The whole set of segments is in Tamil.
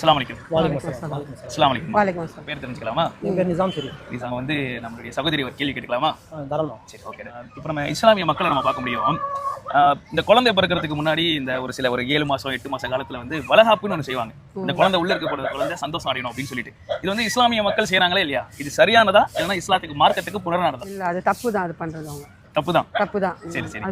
அஸ்ஸலாமு அலைக்கும். வாலிக்கும் அஸ்ஸலாம். வாலிக்கும் வலைக்கம் பேர் தெரிஞ்சுக்கலாமா? என் பேர் நிசாம் ஷெரீப் இது வந்து நம்மளுடைய சகோதரி ஒரு கேள்வி கேட்டுக்கலாமா? ஆ, தாராளம். சரி ஓகே இப்போ நம்ம இஸ்லாமிய மக்களை நம்ம பார்க்க முடியும். இந்த குழந்தை பிறக்கிறதுக்கு முன்னாடி இந்த ஒரு சில ஒரு ஏழு மாசம் எட்டு மாச காலத்துல வந்து வளகாப்புன்னு ஒன்று செய்வாங்க. இந்த குழந்தை உள்ள இருக்கக்கூடிய குழந்தை சந்தோஷம் அடையணும் அப்படின்னு சொல்லிட்டு. இது வந்து இஸ்லாமிய மக்கள் செய்றாங்களே இல்லையா? இது சரியானதா? இல்லைன்னா இஸ்லாத்துக்கு மார்க்கத்துக்கு புறநானதா? இல்ல அது தப்பு தான் அது பண்றது அவங்க. தப்பு தான் தப்பு தான் சரி, சரி.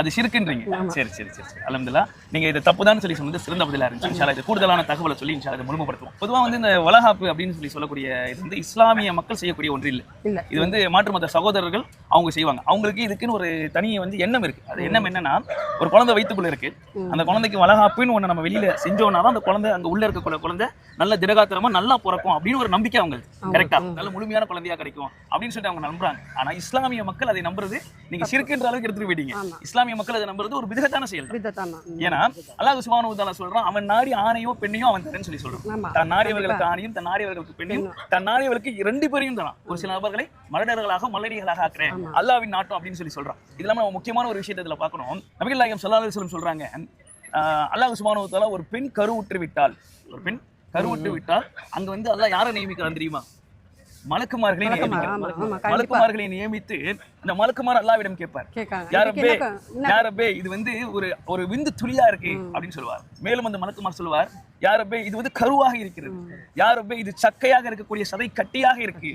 அது சிறுக்குன்றீங்க. சரி சரி சரி சரி. அலமதுல்லா நீங்க இதை தப்புதான்னு சொல்லி சொன்னது சிறந்த பதிலா இருந்துச்சு. இன்ஷால்லா இது கூடுதலான தகவலை சொல்லி இன்ஷால்லா இதை முழுமைப்படுத்துவோம். பொதுவா வந்து இந்த வளகாப்பு அப்படின்னு சொல்லி சொல்லக்கூடிய இது வந்து இஸ்லாமிய மக்கள் செய்யக்கூடிய ஒன்று இல்லை. இது வந்து மாற்று மத சகோதரர்கள் அவங்க செய்வாங்க. அவங்களுக்கு இதுக்குன்னு ஒரு தனி வந்து எண்ணம் இருக்கு. அது எண்ணம் என்னன்னா ஒரு குழந்தை வயித்துக்குள்ள இருக்கு. அந்த குழந்தைக்கு வளகாப்புன்னு ஒண்ணு நம்ம வெளியில செஞ்சோம்னா தான் அந்த குழந்தை அங்க உள்ள இருக்கக்கூடிய குழந்தை நல்ல திடகாத்திரமா நல்லா பிறக்கும் அப்படின்னு ஒரு நம்பிக்கை அவங்களுக்கு. கரெக்டா நல்ல முழுமையான குழந்தையா கிடைக்கும் அப்படின்னு சொல்லிட்டு அவங்க நம்புறாங்க. ஆனா இஸ்லாமிய மக்கள் அதை நம்புறது நீங்க சிறுக்குன்ற அளவுக்கு எடுத்துட்டு போயிட்டீங்க. இஸ்லாமிய மக்கள் அதை நம்புறது ஒரு விதத்தான செயல். ஏன்னா அல்லாஹ் சுபானு தாலா சொல்றான் அவன் நாடி ஆணையோ பெண்ணையோ அவன் தரேன்னு சொல்லி சொல்றான். தன் நாடியவர்களுக்கு ஆணையும் தன் நாடியவர்களுக்கு பெண்ணையும் தன் நாடியவர்களுக்கு ரெண்டு பேரையும் தரான். ஒரு சில நபர்களை மலடர்களாக மலடிகளாக ஆக்குறேன். அல்லாவின் நாட்டம் அப்படின்னு சொல்லி சொல்றான். இது இல்லாம நம்ம முக்கியமான ஒரு விஷயத்தை இதுல பார்க்கணும். நபிகள் நாயகம் வஸல்லம் சொல்றாங்க அல்லாஹ் தஆலா ஒரு பெண் கருவுற்று விட்டால் ஒரு பெண் கருவுற்று விட்டால் அங்க வந்து அல்லாஹ் யாரை நியமிக்கிறான் தெரியுமா? மலக்குமார்களை. மலக்குமார்களை நியமித்து அந்த மலக்குமார் அல்லாவிடம் கேட்பார். யாரப்பே யாரப்பே இது வந்து ஒரு ஒரு விந்து துளியா இருக்கு அப்படின்னு சொல்லுவார். மேலும் அந்த மலக்குமார் சொல்லுவார் யாரப்பே இது வந்து கருவாக இருக்கிறது. யாரப்பே இது சக்கையாக இருக்கக்கூடிய சதை கட்டியாக இருக்கு.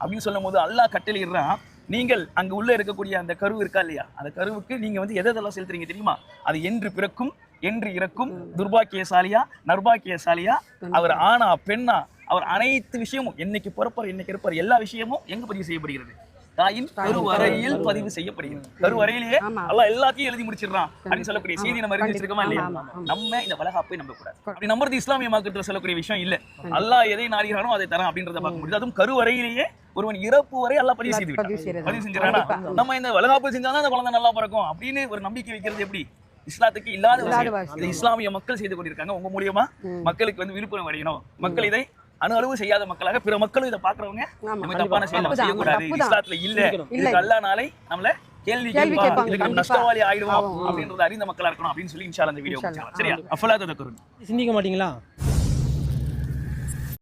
அப்படின்னு சொல்லும் போது அல்லாஹ் கட்டளையிடுறான் நீங்கள் அங்க உள்ள இருக்கக்கூடிய அந்த கரு இருக்கா இல்லையா? அந்த கருவுக்கு நீங்க வந்து எதை எதெல்லாம் செலுத்துறீங்க தெரியுமா? அது என்று பிறக்கும் என்று இறக்கும் துர்பாக்கியசாலியா நர்பாக்கியசாலியா அவர் ஆணா பெண்ணா அவர் அனைத்து விஷயமும் என்னைக்கு பிறப்பார் என்னைக்கு இருப்பார் எல்லா விஷயமும் எங்க பதிவு செய்யப்படுகிறது? தாயின் கருவறையில் பதிவு செய்யப்படுகிறது. கருவறையிலேயே. அல்லாஹ் எல்லாத்தையும் எழுதி முடிச்சிடுறான் அப்படின்னு சொல்லக்கூடிய செய்தி நம்ம அறிஞ்சு. வச்சிருக்கோமா இல்லையா. நம்ம இந்த வளகாப்பை நம்ப கூடாது அப்படி நம்புறது இஸ்லாமிய மார்க்கெட்ல சொல்லக்கூடிய விஷயம் இல்ல. அல்லாஹ் எதை நாடுகிறானோ அதை தரான் அப்படின்றத பார்க்க முடியுது. அதுவும் கருவறையிலேயே ஒருவன் இறப்பு வரை அல்லாஹ் பதிவு செய்து பதிவு செஞ்சிடறானா? நம்ம இந்த வளகாப்பு செஞ்சாதான் அந்த குழந்தை நல்லா பிறக்கும் அப்படின்னு ஒரு நம்பிக்கை வைக்கிறது எப்படி? இஸ்லாத்துக்கு இல்லாத ஒரு இஸ்லாமிய மக்கள் செய்து கொண்டிருக்காங்க. உங்க மூலியமா மக்களுக்கு வந்து விருப்பம் அடையணும். மக்கள் இதை அணு அளவு செய்யாத மக்களாக பிற மக்களும் இதை பாக்குறவங்க நம்ம தப்பான செயல் செய்யக்கூடாது. இஸ்லாத்துல இல்ல. இதுக்கு அல்லா நாளை நம்மள கேள்வி கேட்பாங்க, இதுக்கு. நஷ்டவாளி ஆயிடுவோம் அப்படின்றத அறிந்த மக்களா இருக்கணும் அப்படின்னு சொல்லி இன்ஷால்லா இந்த வீடியோ சரியா? அஃபலா ததக்கரும் சிந்திக்க மாட்டீங்களா?